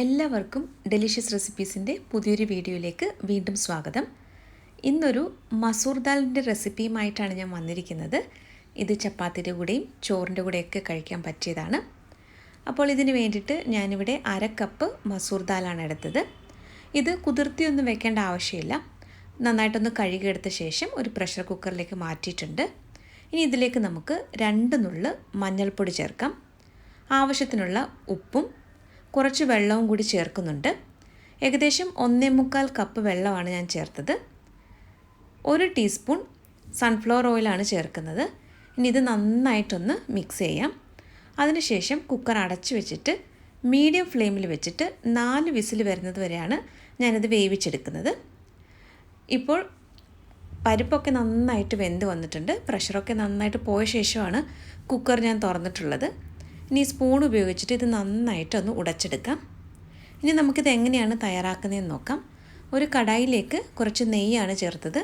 എല്ലാവർക്കും ഡെലിഷ്യസ് റെസിപ്പീസിന്റെ പുതിയൊരു വീഡിയോയിലേക്ക് വീണ്ടും സ്വാഗതം. ഇന്നൊരു മസൂർ ദാലിന്റെ റെസിപ്പിയുമായിട്ടാണ് ഞാൻ വന്നിരിക്കുന്നത്. ഇത് ചപ്പാത്തിന്റെ കൂടെയും ചോറിന്റെ കൂടെയൊക്കെ കഴിക്കാൻ പറ്റിയതാണ്. അപ്പോൾ ഇതിന് വേണ്ടിയിട്ട് ഞാനിവിടെ അര കപ്പ് മസൂർ ദാലാണ് എടുത്തത്. ഇത് കുതിർത്തിയൊന്നും വെക്കേണ്ട ആവശ്യമില്ല. നന്നായിട്ടൊന്ന് കഴുകിയെടുത്ത ശേഷം ഒരു പ്രഷർ കുക്കറിലേക്ക് മാറ്റിയിട്ടുണ്ട്. ഇനി ഇതിലേക്ക് നമുക്ക് രണ്ട് നുള്ള് മഞ്ഞൾപ്പൊടി ചേർക്കാം. ആവശ്യത്തിനുള്ള ഉപ്പും കുറച്ച് വെള്ളവും കൂടി ചേർക്കുന്നുണ്ട്. ഏകദേശം ഒന്നേ മുക്കാൽ കപ്പ് വെള്ളമാണ് ഞാൻ ചേർത്തത്. ഒരു ടീസ്പൂൺ സൺഫ്ലവർ ഓയിലാണ് ചേർക്കുന്നത്. ഇനി ഇത് നന്നായിട്ടൊന്ന് മിക്സ് ചെയ്യാം. അതിനുശേഷം കുക്കർ അടച്ച് വെച്ചിട്ട് മീഡിയം ഫ്ലെയിമിൽ വെച്ചിട്ട് നാല് വിസിൽ വരുന്നത് വരെയാണ് ഞാനിത് വേവിച്ചെടുക്കുന്നത്. ഇപ്പോൾ പരിപ്പൊക്കെ നന്നായിട്ട് വെന്ത് വന്നിട്ടുണ്ട്. പ്രഷറൊക്കെ നന്നായിട്ട് പോയ ശേഷമാണ് കുക്കർ ഞാൻ തുറന്നിട്ടുള്ളത്. ഇനി സ്പൂൺ ഉപയോഗിച്ചിട്ട് ഇത് നന്നായിട്ടൊന്ന് ഉടച്ചെടുക്കാം. ഇനി നമുക്കിത് എങ്ങനെയാണ് തയ്യാറാക്കുന്നതെന്ന് നോക്കാം. ഒരു കടായിലേക്ക് കുറച്ച് നെയ്യാണ് ചേർത്തത്.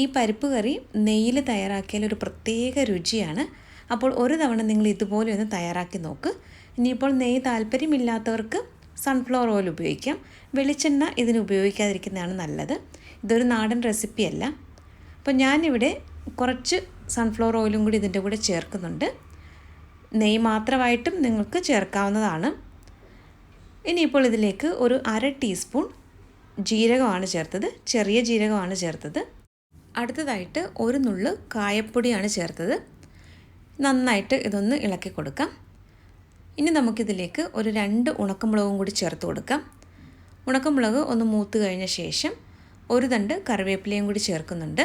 ഈ പരിപ്പ് കറി നെയ്യിൽ തയ്യാറാക്കിയാൽ ഒരു പ്രത്യേക രുചിയാണ്. അപ്പോൾ ഒരു തവണ നിങ്ങൾ ഇതുപോലെ ഒന്ന് തയ്യാറാക്കി നോക്ക്. ഇനിയിപ്പോൾ നെയ്യ് താല്പര്യമില്ലാത്തവർക്ക് സൺഫ്ലവർ ഓയിൽ ഉപയോഗിക്കാം. വെളിച്ചെണ്ണ ഇതിന് ഉപയോഗിക്കാതിരിക്കുന്നതാണ് നല്ലത്. ഇതൊരു നാടൻ റെസിപ്പിയല്ല അപ്പോൾ ഞാനിവിടെ കുറച്ച് സൺഫ്ലവർ ഓയിലും കൂടി ഇതിന്റെ കൂടെ ചേർക്കുന്നുണ്ട്. നെയ്യ് മാത്രമായിട്ടും നിങ്ങൾക്ക് ചേർക്കാവുന്നതാണ്. ഇനിയിപ്പോൾ ഇതിലേക്ക് ഒരു അര ടീസ്പൂൺ ജീരകമാണ് ചേർത്തത്. ചെറിയ ജീരകമാണ് ചേർത്തത്. അടുത്തതായിട്ട് ഒരു നുള്ള് കായപ്പൊടിയാണ് ചേർത്തത്. നന്നായിട്ട് ഇതൊന്ന് ഇളക്കി കൊടുക്കാം. ഇനി നമുക്കിതിലേക്ക് ഒരു രണ്ട് ഉണക്കമുളകും കൂടി ചേർത്ത് കൊടുക്കാം. ഉണക്കമുളക് ഒന്ന് മൂത്ത് കഴിഞ്ഞ ശേഷം ഒരു തണ്ട് കറിവേപ്പിലയും കൂടി ചേർക്കുന്നുണ്ട്.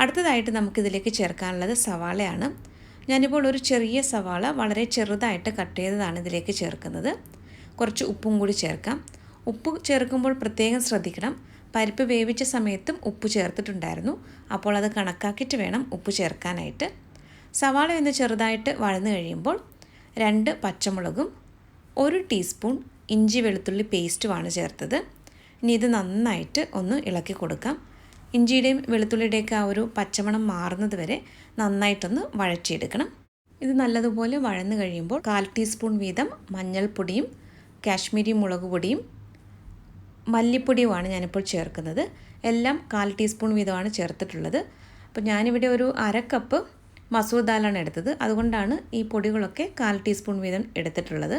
അടുത്തതായിട്ട് നമുക്കിതിലേക്ക് ചേർക്കാനുള്ളത് സവാളയാണ്. ഞാനിപ്പോൾ ഒരു ചെറിയ സവാള വളരെ ചെറുതായിട്ട് കട്ട് ചെയ്തതാണ് ഇതിലേക്ക് ചേർക്കുന്നത്. കുറച്ച് ഉപ്പും കൂടി ചേർക്കാം. ഉപ്പ് ചേർക്കുമ്പോൾ പ്രത്യേകം ശ്രദ്ധിക്കണം. പരിപ്പ് വേവിച്ച സമയത്തും ഉപ്പ് ചേർത്തിട്ടുണ്ടായിരുന്നു. അപ്പോൾ അത് കണക്കാക്കിയിട്ട് വേണം ഉപ്പ് ചേർക്കാനായിട്ട്. സവാള ഒന്ന് ചെറുതായിട്ട് വഴന്നു കഴിയുമ്പോൾ രണ്ട് പച്ചമുളകും ഒരു ടീസ്പൂൺ ഇഞ്ചി വെളുത്തുള്ളി പേസ്റ്റുമാണ് ചേർത്തത്. ഇനി ഇത് നന്നായിട്ട് ഒന്ന് ഇളക്കി കൊടുക്കാം. ഇഞ്ചിയുടെയും വെളുത്തുള്ളിയുടെയൊക്കെ ആ ഒരു പച്ചമണം മാറുന്നത് വരെ നന്നായിട്ടൊന്ന് വഴറ്റിയെടുക്കണം. ഇത് നല്ലതുപോലെ വഴന്നു കഴിയുമ്പോൾ കാൽ ടീസ്പൂൺ വീതം മഞ്ഞൾപ്പൊടിയും കാശ്മീരി മുളക് പൊടിയും മല്ലിപ്പൊടിയുമാണ് ഞാനിപ്പോൾ ചേർക്കുന്നത്. എല്ലാം കാൽ ടീസ്പൂൺ വീതമാണ് ചേർത്തിട്ടുള്ളത്. അപ്പോൾ ഞാനിവിടെ ഒരു അര കപ്പ് മസൂർ ദാലാണ് എടുത്തത്. അതുകൊണ്ടാണ് ഈ പൊടികളൊക്കെ കാൽ ടീസ്പൂൺ വീതം എടുത്തിട്ടുള്ളത്.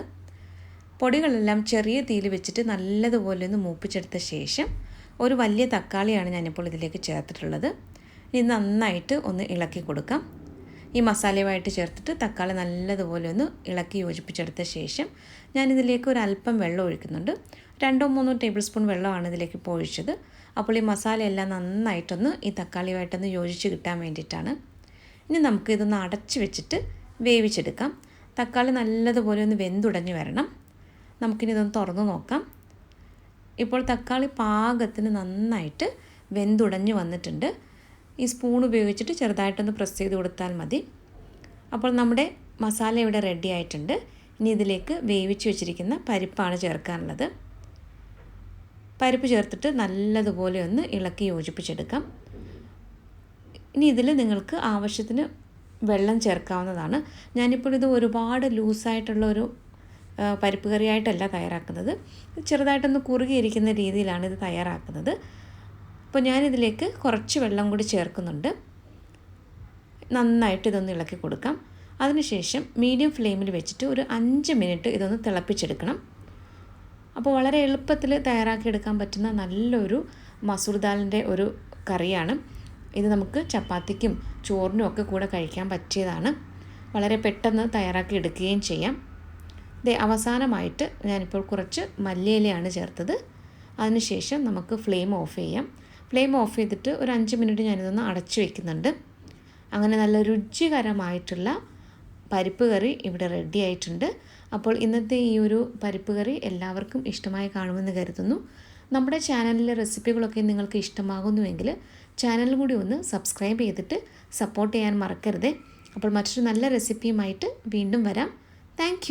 പൊടികളെല്ലാം ചെറിയ തീയിൽ വെച്ചിട്ട് നല്ലതുപോലെ ഒന്ന് മൂപ്പിച്ചെടുത്ത ശേഷം ഒരു വലിയ തക്കാളിയാണ് ഞാനിപ്പോൾ ഇതിലേക്ക് ചേർത്തിട്ടുള്ളത്. ഇനി നന്നായിട്ട് ഒന്ന് ഇളക്കി കൊടുക്കാം. ഈ മസാലയുമായിട്ട് ചേർത്തിട്ട് തക്കാളി നല്ലതുപോലെ ഒന്ന് ഇളക്കി യോജിപ്പിച്ചെടുത്ത ശേഷം ഞാനിതിലേക്ക് ഒരു അല്പം വെള്ളം ഒഴിക്കുന്നുണ്ട്. രണ്ടോ മൂന്നോ ടേബിൾ സ്പൂൺ വെള്ളമാണ് ഇതിലേക്ക് ഇപ്പോൾ ഒഴിച്ചത്. അപ്പോൾ ഈ മസാലയെല്ലാം നന്നായിട്ടൊന്ന് ഈ തക്കാളിയുമായിട്ടൊന്ന് യോജിച്ച് കിട്ടാൻ വേണ്ടിയിട്ടാണ്. ഇനി നമുക്ക് ഇതൊന്ന് അടച്ച് വെച്ചിട്ട് വേവിച്ചെടുക്കാം. തക്കാളി നല്ലതുപോലെ ഒന്ന് വെന്തുടഞ്ഞ് വരണം. നമുക്കിനി ഇതൊന്ന് തുറന്ന് നോക്കാം. ഇപ്പോൾ തക്കാളി പാകത്തിന് നന്നായിട്ട് വെന്തുടഞ്ഞു വന്നിട്ടുണ്ട്. ഈ സ്പൂൺ ഉപയോഗിച്ചിട്ട് ചെറുതായിട്ടൊന്ന് പ്രസ് ചെയ്ത് കൊടുത്താൽ മതി. അപ്പോൾ നമ്മുടെ മസാല ഇവിടെ റെഡി ആയിട്ടുണ്ട്. ഇനി ഇതിലേക്ക് വേവിച്ച് വെച്ചിരിക്കുന്ന പരിപ്പാണ് ചേർക്കാനുള്ളത്. പരിപ്പ് ചേർത്തിട്ട് നല്ലതുപോലെ ഒന്ന് ഇളക്കി യോജിപ്പിച്ചെടുക്കാം. ഇനി ഇതിൽ നിങ്ങൾക്ക് ആവശ്യത്തിന് വെള്ളം ചേർക്കാവുന്നതാണ്. ഞാനിപ്പോൾ ഇത് ഒരുപാട് ലൂസായിട്ടുള്ള ഒരു പരിപ്പ് കറിയായിട്ടല്ല തയ്യാറാക്കുന്നത്. ചെറുതായിട്ടൊന്ന് കുറുകിയിരിക്കുന്ന രീതിയിലാണ് ഇത് തയ്യാറാക്കുന്നത്. അപ്പോൾ ഞാനിതിലേക്ക് കുറച്ച് വെള്ളം കൂടി ചേർക്കുന്നുണ്ട്. നന്നായിട്ട് ഇതൊന്ന് ഇളക്കി കൊടുക്കാം. അതിനുശേഷം മീഡിയം ഫ്ലെയിമിൽ വെച്ചിട്ട് ഒരു അഞ്ച് മിനിറ്റ് ഇതൊന്ന് തിളപ്പിച്ചെടുക്കണം. അപ്പോൾ വളരെ എളുപ്പത്തിൽ തയ്യാറാക്കിയെടുക്കാൻ പറ്റുന്ന നല്ലൊരു മസൂർ ദാലിന്റെ ഒരു കറിയാണ്. ഇത് നമുക്ക് ചപ്പാത്തിക്കും ചോറിനും ഒക്കെ കൂടെ കഴിക്കാൻ പറ്റിയതാണ്. വളരെ പെട്ടെന്ന് തയ്യാറാക്കി എടുക്കുകയും ചെയ്യാം. ദേ അവസാനമായിട്ട് ഞാനിപ്പോൾ കുറച്ച് മല്ലിയിലയാണ് ചേർത്തത്. അതിനുശേഷം നമുക്ക് ഫ്ലെയിം ഓഫ് ചെയ്യാം. ഫ്ലെയിം ഓഫ് ചെയ്തിട്ട് ഒരു അഞ്ച് മിനിറ്റ് ഞാനിതൊന്ന് അടച്ചു വയ്ക്കുന്നുണ്ട് അങ്ങനെ നല്ല രുചികരമായിട്ടുള്ള പരിപ്പ് കറി ഇവിടെ റെഡി ആയിട്ടുണ്ട്. അപ്പോൾ ഇന്നത്തെ ഈ ഒരു പരിപ്പ് കറി എല്ലാവർക്കും ഇഷ്ടമായി കാണുമെന്ന് കരുതുന്നു. നമ്മുടെ ചാനലിലെ റെസിപ്പികളൊക്കെ നിങ്ങൾക്ക് ഇഷ്ടമാകുന്നുവെങ്കിൽ ചാനൽ കൂടി ഒന്ന് സബ്സ്ക്രൈബ് ചെയ്തിട്ട് സപ്പോർട്ട് ചെയ്യാൻ മറക്കരുത്. അപ്പോൾ മറ്റൊരു നല്ല റെസിപ്പിയുമായിട്ട് വീണ്ടും വരാം. താങ്ക്